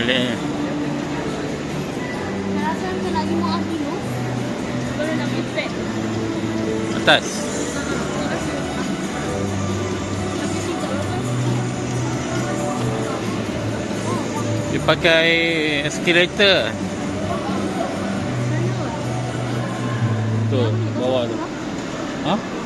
Nak dulu. Baru nak effect. Atas. Dia pakai escalator. Tu, bawah tu. Ha?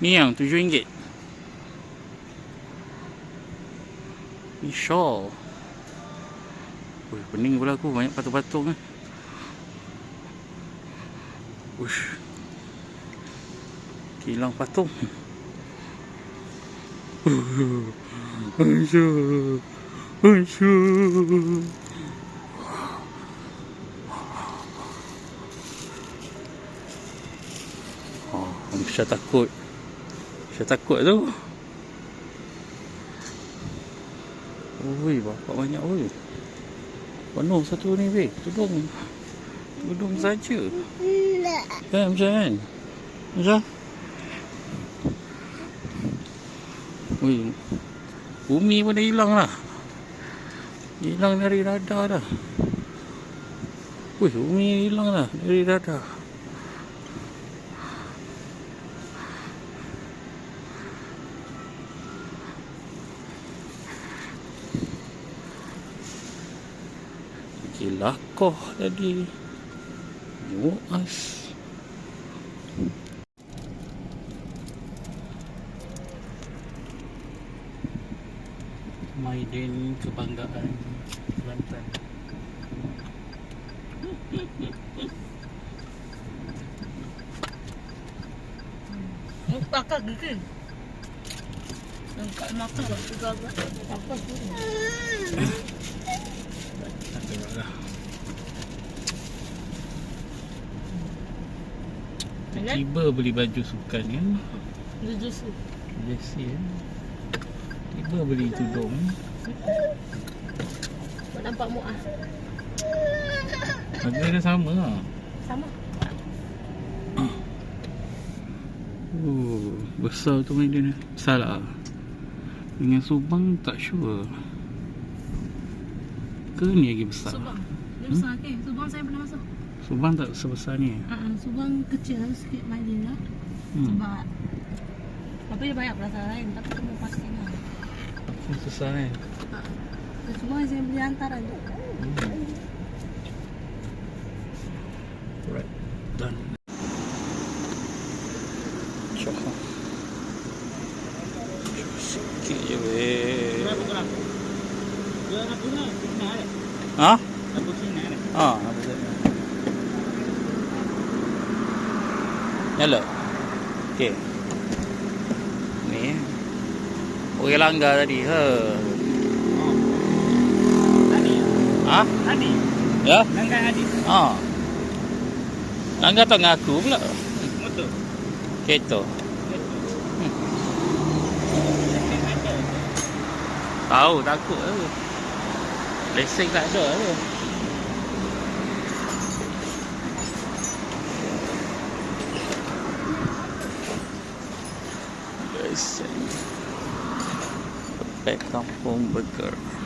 Ni yang RM7. Ni shawl. Ui, pening pula aku banyak patung-patung. Ush. Hilang patung. Asyik. Asyik. Oh, saya takut. Saya takut tu. Oi, bapak banyak oi. Penuh satu ni weh. Tudung. Tudung saja. Kan macam kan? Macam? Ui. Bumi pun dah hilang lah. Hilang dari radar dah. Wih, bumi hilang lah dari radar. Gila koh tadi. Muas. Maiden kebanggaan Kelantan. Bakar gigi. Angkat mata lah. Apa tu? Tak ada lah. Tiba beli baju sukan kan. Su. Jersey kan. Tiba beli tudung. Tak nampak muah. Harga dia sama lah. Sama. Oh, besar tu main dia ni. Besar lah. Dengan Subang tak sure. Ke ni lagi besar? Subang. Dia Hmm? besar ke? Subang saya pernah masuk. Subang tak sebesar ni. Uh, Subang kecil sikit main lah. Hmm. Sebab tapi dia banyak perasaan lain tapi kamu pasti lah. Susah kan? Uh, Subang saya beli hantaran tu. Right. Done. Cok. Sikit je weh. Ha? Ha, apa tu? Nyala. Okey. Ni. Orang langgar tadi. Ha. Ha? Tadi, Ya? langgar hadis. Ha. Langgar tak ngaku pula. Motor. Kereta. Tahu takut tu. Lesen tak ada tu. Perfect ang home burger.